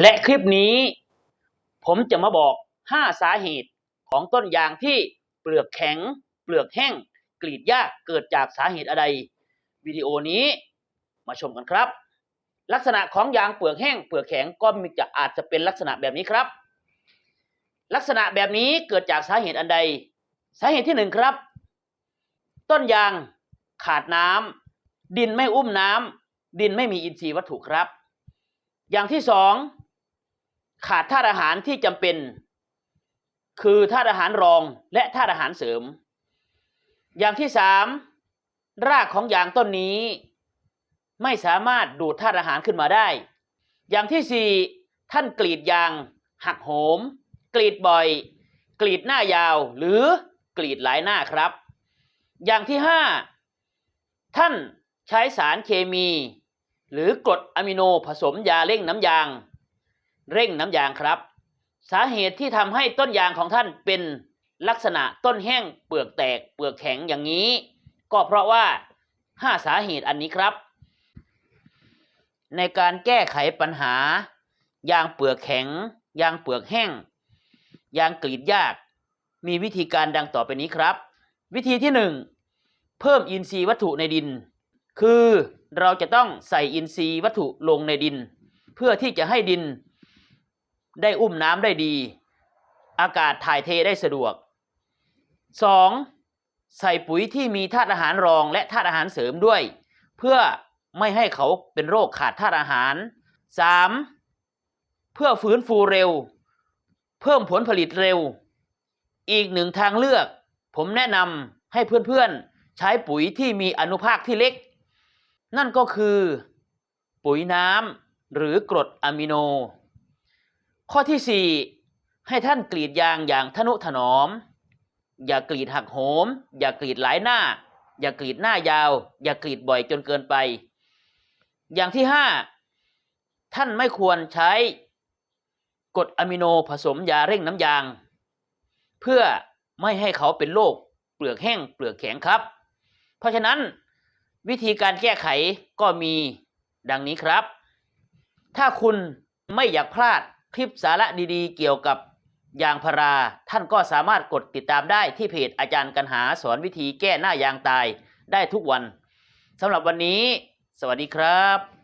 และคลิปนี้ ผมจะมาบอก 5 สาเหตุของต้นยางที่เปลือกแข็ง เปลือกแห้ง กรีดยากเกิดจากสาเหตุอะไร วิดีโอนี้มาชมกันครับ ลักษณะของยางเปลือกแห้ง เปลือกแข็งก็มีจะอาจจะเป็นลักษณะแบบนี้ครับ ลักษณะแบบนี้เกิดจากสาเหตุอันใด สาเหตุที่หนึ่งครับ ต้นยางขาดน้ำดินไม่อุ้มน้ำดินไม่มีอินทรีย์วัตถุครับ อย่างที่สอง ขาดธาตุอาหารที่จำเป็น คือธาตุอาหารรองและธาตุอาหารเสริม อย่างที่สามรากของยางต้นนี้ ไม่สามารถดูดธาตุอาหารขึ้นมาได้ อย่างที่สี่ท่านกรีดยางหักโหม กรีดบ่อย กรีดหน้ายาวหรือกรีดหลายหน้าครับ อย่างที่ห้าท่านใช้สารเคมี หรือกรดอะมิโนผสมยาเร่งน้ำยาง เร่งน้ำยางครับ สาเหตุที่ทำให้ต้นยางของท่านเป็นลักษณะต้นแห้งเปลือกแตกเปลือกแข็งอย่างนี้ ก็เพราะว่าห้าสาเหตุอันนี้ครับ ในการแก้ไขปัญหา ยางเปลือกแข็ง ยางเปลือกแห้ง ยางกรีดยาก มีวิธีการดังต่อไปนี้ครับ วิธีที่หนึ่งเพิ่มอินทรีย์วัตถุในดิน คือเราจะต้องใส่อินทรีย์วัตถุลงในดิน เพื่อที่จะให้ดิน ได้อุ้มน้ำได้ดี อากาศถ่ายเทได้สะดวก 2. ใส่ปุ๋ยที่มีธาตุอาหารรองและธาตุอาหารเสริมด้วย เพื่อไม่ให้เขาเป็นโรคขาดธาตุอาหาร 3. เพื่อฟื้นฟูเร็ว เพิ่มผลผลิตเร็ว อีกหนึ่งทางเลือก ผมแนะนำให้เพื่อนๆ ใช้ปุ๋ยที่มีอนุภาคที่เล็ก นั่นก็คือ ปุ๋ยน้ำหรือกรดอะมิโน ข้อที่4ให้ท่านกรีดยางอย่างทนุถนอม อย่ากรีดหักโหม อย่ากรีดหลายหน้า อย่ากรีดหน้ายาว อย่ากรีดบ่อยจนเกินไป อย่างที่5ท่านไม่ควรใช้กรดอะมิโนผสมยาเร่งน้ำยาง เพื่อไม่ให้เขาเป็นโรคเปลือกแห้งเปลือกแข็งครับ เพราะฉะนั้นวิธีการแก้ไขก็มีดังนี้ครับ ถ้าคุณไม่อยากพลาด คลิปสาระดีๆ เกี่ยวกับยางพารา ท่านก็สามารถกดติดตามได้ที่เพจอาจารย์กันหาสอนวิธีแก้หน้ายางตายได้ทุกวันสำหรับวันนี้ สวัสดีครับ